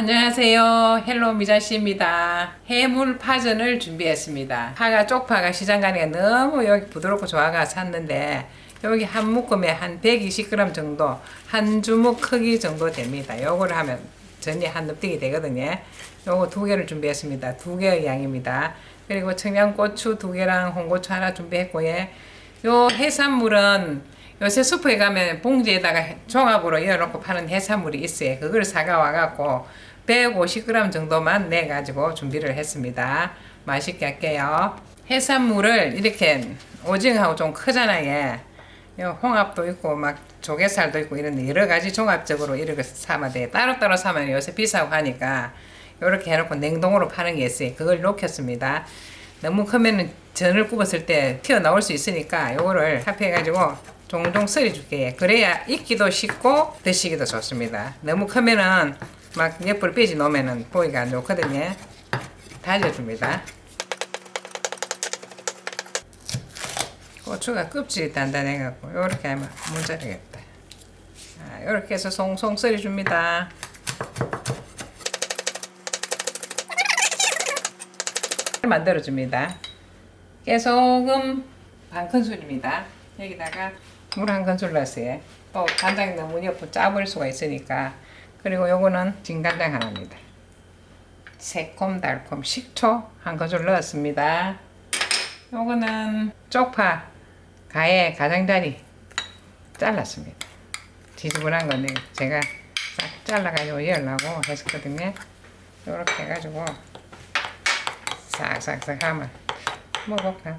안녕하세요. 헬로 미자씨입니다. 해물 파전을 준비했습니다. 파가 쪽파가 시장 가니까 너무 여기 부드럽고 좋아가 샀는데 여기 한 묶음에 한 120g 정도 한 주먹 크기 정도 됩니다. 요거를 하면 전이 한 납득이 되거든요. 요거 두 개를 준비했습니다. 두 개의 양입니다. 그리고 청양고추 두 개랑 홍고추 하나 준비했고요. 요 해산물은 요새 슈퍼에 가면 봉지에다가 종합으로 이어놓고 파는 해산물이 있어요. 그걸 사가 와갖고 150g 정도만 내 가지고 준비를 했습니다. 맛있게 할게요. 해산물을 이렇게 오징어하고 좀 크잖아요. 요 홍합도 있고 막 조개살도 있고 이런 여러 가지 종합적으로 이렇게 사면 돼. 따로따로 사면 요새 비싸고 하니까 이렇게 해놓고 냉동으로 파는 게 있어요. 그걸 놓겠습니다. 너무 크면은 전을 굽었을 때 튀어나올 수 있으니까 요거를 합해가지고 종종 썰어줄게요. 그래야 익기도 쉽고 드시기도 좋습니다. 너무 크면은 막 옆으로 빼지 놓으면은 보기가 안 좋거든요. 다져줍니다. 고추가 껍질이 단단해갖고 요렇게 하면 모자라겠다. 자, 요렇게 해서 송송 썰어줍니다. 만들어줍니다. 깨소금 반 큰술입니다. 여기다가 물 한 큰술 넣었어요. 또 간장이 너무 옆으로 짜버릴 수가 있으니까 그리고 요거는 진간장 하나입니다. 새콤달콤 식초 한 큰술 넣었습니다. 요거는 쪽파 가에 가장자리 잘랐습니다. 지저분한 건데 제가 싹 잘라가지고 열라고 했었거든요. 요렇게 해가지고 싹싹싹 하면 먹어볼까?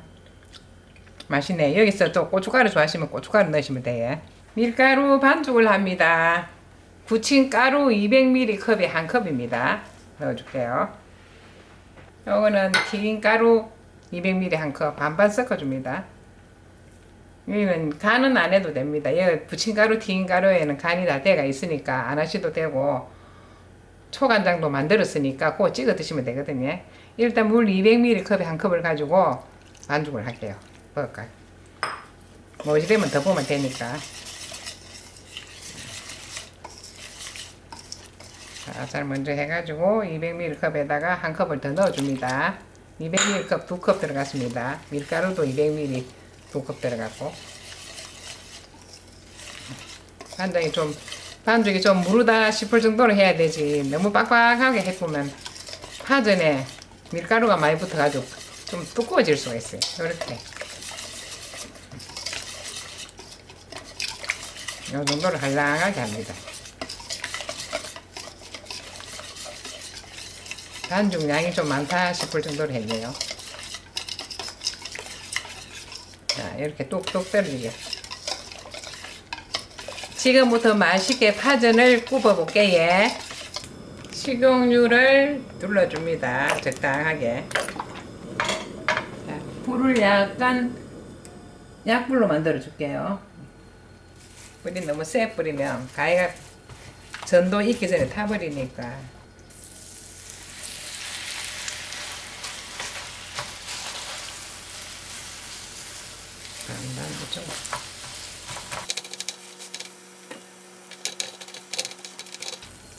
맛있네. 여기서 또 고춧가루 좋아하시면 고춧가루 넣으시면 돼요. 밀가루 반죽을 합니다. 부침가루 200ml 컵에 한 컵입니다. 넣어줄게요. 요거는 튀김가루 200ml 한 컵 반반 섞어줍니다. 여기는 간은 안 해도 됩니다. 여기 부침가루 튀김가루에는 간이 다 돼가 있으니까 안 하셔도 되고 초간장도 만들었으니까 그거 찍어 드시면 되거든요. 일단 물 200ml 컵에 한 컵을 가지고 반죽을 할게요. 먹을까요? 뭐지되면 더 보면 되니까. 잘 먼저 해가지고 200ml 컵에다가 한 컵을 더 넣어줍니다. 200ml 컵 두 컵 들어갔습니다. 밀가루도 200ml 두 컵 들어갔고 간장이 좀 반죽이 좀 무르다 싶을 정도로 해야 되지 너무 빡빡하게 해보면 파전에 밀가루가 많이 붙어가지고 좀 두꺼워질 수가 있어요. 이렇게 이 정도로 할랑하게 합니다. 반죽 양이 좀 많다 싶을 정도로 했네요. 자, 이렇게 뚝뚝 떨어지게. 지금부터 맛있게 파전을 굽어볼게요. 식용유를 둘러줍니다. 적당하게. 자, 불을 약간 약불로 만들어 줄게요. 불이 너무 세 뿌리면 가위가 전도 익기 전에 타버리니까. 좀.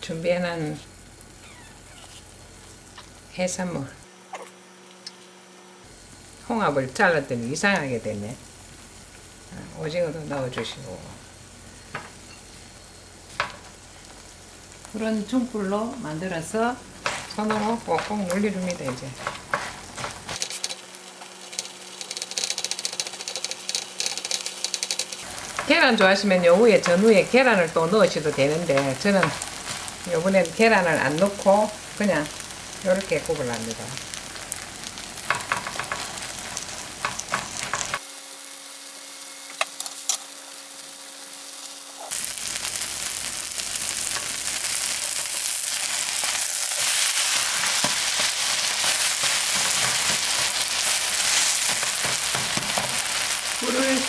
준비해놓은 해산물. 홍합을 잘랐더니 이상하게 됐네. 아, 오징어도 넣어주시고. 그런 중불로 만들어서 손으로 꼭꼭 눌려줍니다 이제 계란 좋아하시면 요 위에 전후에 계란을 또 넣으셔도 되는데 저는 요번엔 계란을 안 넣고 그냥 이렇게 구불합니다.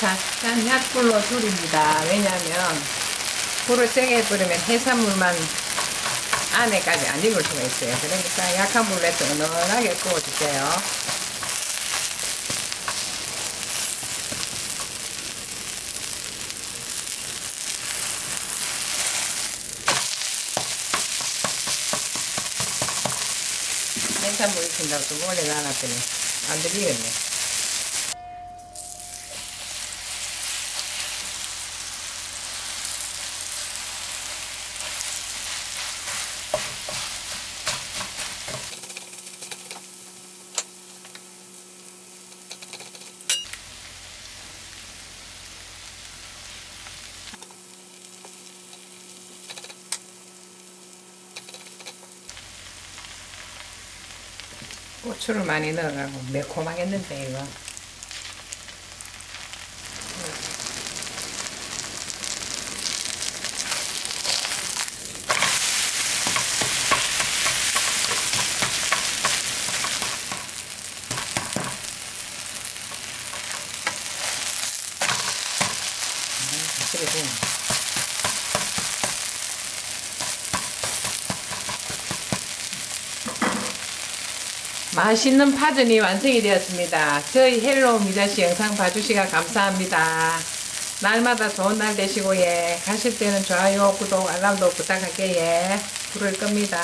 잠깐 약불로 줄입니다. 왜냐하면 불을 세게 뿌리면 해산물만 안에까지 안 익을 수가 있어요. 그러니까 약한 해서 은은하게 구워줄게요. 해산물 익힌다고 좀 오래 놔놨더니 안 들리겠네. 고추를 많이 넣어가고 매콤하겠는데 이거. 음, 확실히 맛있는 파전이 완성이 되었습니다. 저희 헬로우 미자씨 영상 봐주시가 감사합니다. 날마다 좋은 날 되시고 예. 가실 때는 좋아요, 구독, 알람도 부탁할게요. 예. 부를 겁니다.